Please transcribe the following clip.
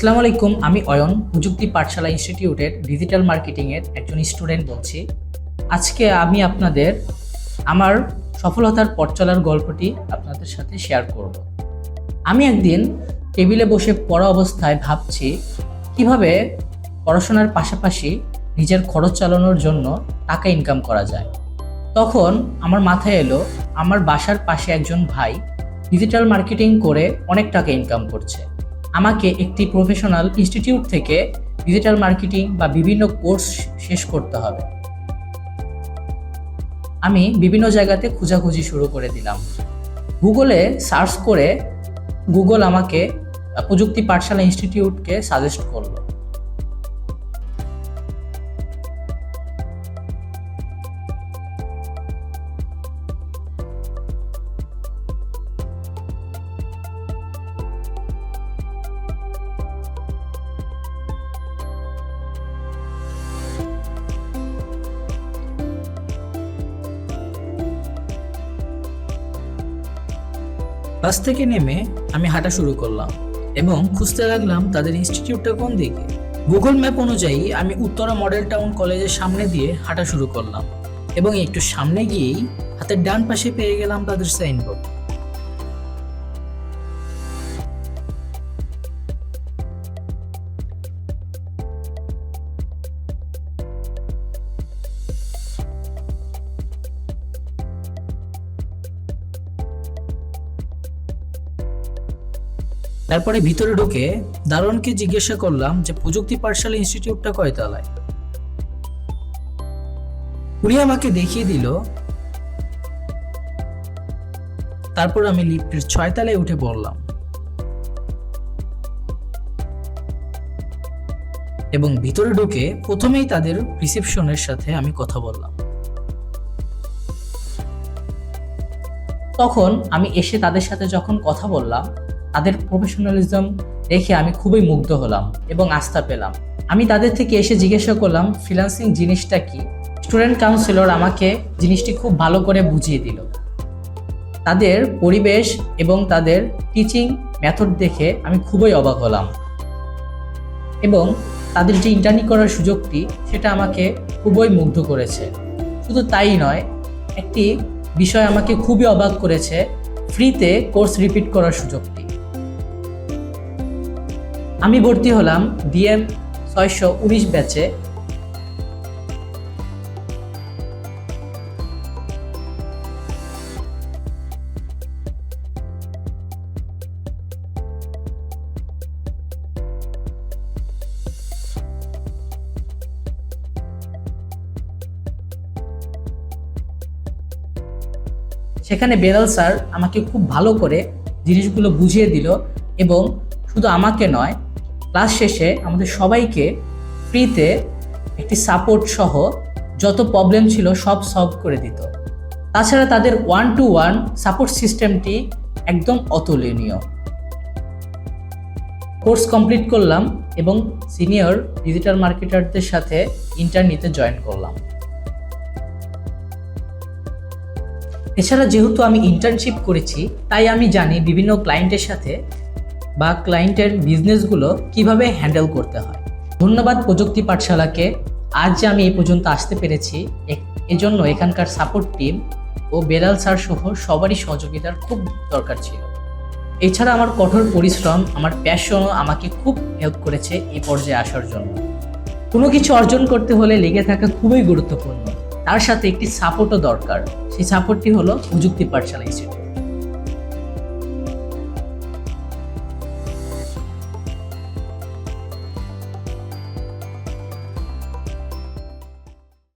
আসসালামু আলাইকুম, আমি অয়ন, প্রযুক্তি পাঠশালা ইনস্টিটিউটের ডিজিটাল মার্কেটিংয়ের একজন স্টুডেন্ট বলছি। আজকে আমি আপনাদের আমার সফলতার পথ চলার গল্পটি আপনাদের সাথে শেয়ার করব। আমি একদিন টেবিলে বসে পড়া অবস্থায় ভাবছি, কীভাবে পড়াশোনার পাশাপাশি নিজের খরচ চালানোর জন্য টাকা ইনকাম করা যায়। তখন আমার মাথায় এলো, আমার বাসার পাশে একজন ভাই ডিজিটাল মার্কেটিং করে অনেক টাকা ইনকাম করছে। আমাকে একটি প্রফেশনাল ইনস্টিটিউট থেকে ডিজিটাল মার্কেটিং বা বিভিন্ন কোর্স শেষ করতে হবে। আমি বিভিন্ন জায়গাতে খোঁজাখুঁজি শুরু করে দিলাম। গুগলে সার্চ করে গুগল আমাকে প্রযুক্তি পাঠশালা ইনস্টিটিউটকে সাজেস্ট করল। বাস থেকে নেমে আমি হাঁটা শুরু করলাম এবং খুঁজতে লাগলাম তাদের ইনস্টিটিউটটা কোন দিকে। গুগল ম্যাপ অনুযায়ী আমি উত্তরা মডেল টাউন কলেজের সামনে দিয়ে হাঁটা শুরু করলাম এবং একটু সামনে গিয়েই হাতের ডান পাশে পেয়ে গেলাম তাদের সাইনবোর্ড তারপরে ভিতরে ঢুকে দারোয়ানকে জিজ্ঞাসা করলাম যে, প্রযুক্তি পাঠশালা ইনস্টিটিউটটা কয় তলায়? উনি আমাকে দেখিয়ে দিল, তারপর আমি লিফটের ছয় তলায় উঠে পড়লাম। এবং ভিতরে ঢুকে প্রথমেই তাদের রিসেপশনের সাথে আমি কথা বললাম। তখন আমি এসে তাদের সাথে যখন কথা বললাম তাদের প্রফেশনালিজম দেখে আমি খুবই মুগ্ধ হলাম এবং আস্থা পেলাম। আমি তাদের থেকে এসে জিজ্ঞাসা করলাম ফ্রিল্যান্সিং জিনিসটা কি? স্টুডেন্ট কাউন্সিলর আমাকে জিনিসটি খুব ভালো করে বুঝিয়ে দিল। তাদের পরিবেশ এবং তাদের টিচিং মেথড দেখে আমি খুবই অবাক হলাম। এবং তাদের যে ইন্টার্নি করার সুযোগটি, সেটা আমাকে খুবই মুগ্ধ করেছে। শুধু তাই নয়, একটি বিষয় আমাকে খুবই অবাক করেছে ফ্রিতে কোর্স রিপিট করার সুযোগটি। আমি ভর্তি হলাম ডিএম ছয়শো উনিশ ব্যাচে। সেখানে বেলাল স্যার আমাকে খুব ভালো করে জিনিসগুলো বুঝিয়ে দিল এবং শুধু আমাকে নয় ক্লাস শেষে আমাদের সবাইকে ফ্রিতে একটি সাপোর্ট সহ যত প্রবলেম ছিল সব সলভ করে দিত। তাছাড়া তাদের ওয়ান টু ওয়ান সাপোর্ট সিস্টেমটি একদম অতুলনীয়। কোর্স কমপ্লিট করলাম এবং সিনিয়র ডিজিটাল মার্কেটারদের সাথে ইন্টারনিতে জয়েন করলাম। এছাড়া যেহেতু আমি ইন্টার্নশিপ করেছি, তাই আমি জানি বিভিন্ন ক্লায়েন্টের সাথে বা ক্লায়েন্টের বিজনেসগুলো কীভাবে হ্যান্ডেল করতে হয়। ধন্যবাদ প্রযুক্তি পাঠশালাকে। আজ যে আমি এই পর্যন্ত আসতে পেরেছি এজন্য এখানকার সাপোর্ট টিম ও বেলাল স্যার সহ সবারই সহযোগিতার খুব দরকার ছিল। এছাড়া আমার কঠোর পরিশ্রম, আমার প্যাশনও আমাকে খুব হেল্প করেছে এই পর্যায়ে আসার জন্য। কোনো কিছু অর্জন করতে হলে লেগে থাকা খুবই গুরুত্বপূর্ণ। তার সাথে একটি সাপোর্টও দরকার। সেই সাপোর্টটি হলো প্রযুক্তি পাঠশালা ইনস্টিটিউট